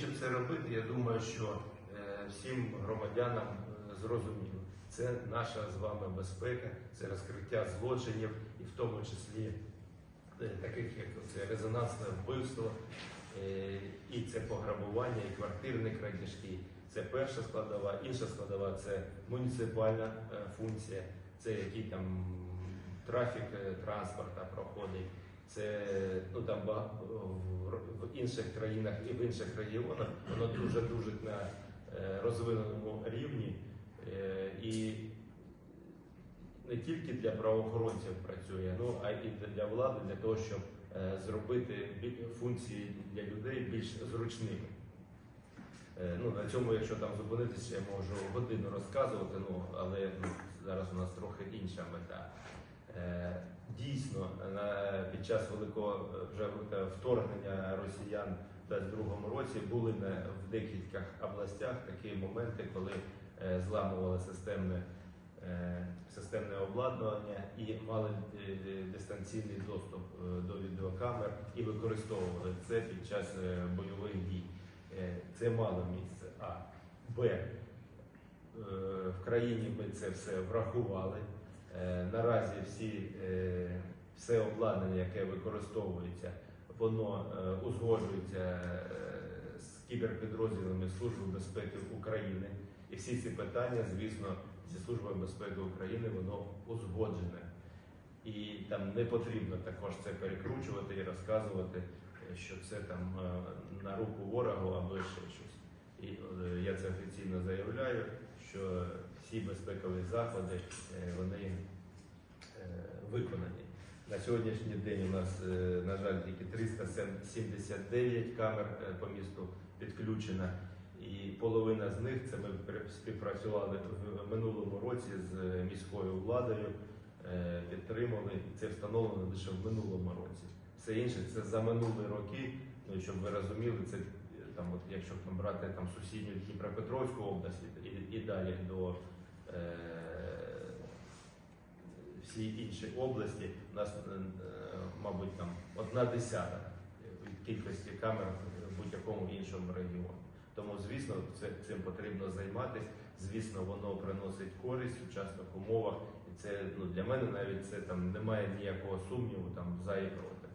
навіщо це робити? Я думаю, що е, всім громадянам е, зрозуміло. Це наша з вами безпека, це розкриття злочинів, і в тому числі е, таких як це резонансне вбивство, і це пограбування, і квартирні крадіжки. Це перша складова, інша складова це муніципальна функція, це який там трафік транспорта проходить. Це ну там в, інших країнах і в інших регіонах воно дуже дуже на е, розвиненому рівні Е, і не тільки для правоохоронців працює, ну а і для влади, для того, щоб е, зробити функції для людей більш зручними. Ну, на цьому, якщо там зупинитися, я можу годину розказувати, ну, але ну, зараз у нас трохи інша мета. Е, Дійсно, під час великого е, вже вторгнення росіян в 22-му році були в декількох областях такі моменти, коли е, зламували системне, системне обладнання і мали дистанційний доступ до відеокамер і використовували це під час бойових дій. Це мало місце. А Б. В країні ми це все врахували. Е, Наразі всі, е, все обладнання, яке використовується, воно е, узгоджується з кіберпідрозділами Служби безпеки України. І всі ці питання, звісно, зі Службою безпеки України воно узгоджене. І там не потрібно також це перекручувати і розказувати, що це там на руку ворогу або ще щось. І я це офіційно заявляю, що всі безпекові заходи е, вони е, виконані. На сьогоднішній день у нас, е, на жаль, тільки 379 камер по місту підключено, і половина з них це ми співпрацювали в минулому році з міською владою, підтримали, це встановлено лише в минулому році. Все інше це за минулі роки. Ну щоб ви розуміли, це там, от якщо там брати там сусідню Дніпропетровську область і, і далі до е, всі інші області, у нас, е, мабуть, там одна десята від кількості камер в будь-якому іншому регіоні. Тому, звісно, цим потрібно займатися. Звісно, воно приносить користь в сучасних умовах. І це ну, для мене навіть це там немає ніякого сумніву там за і проти.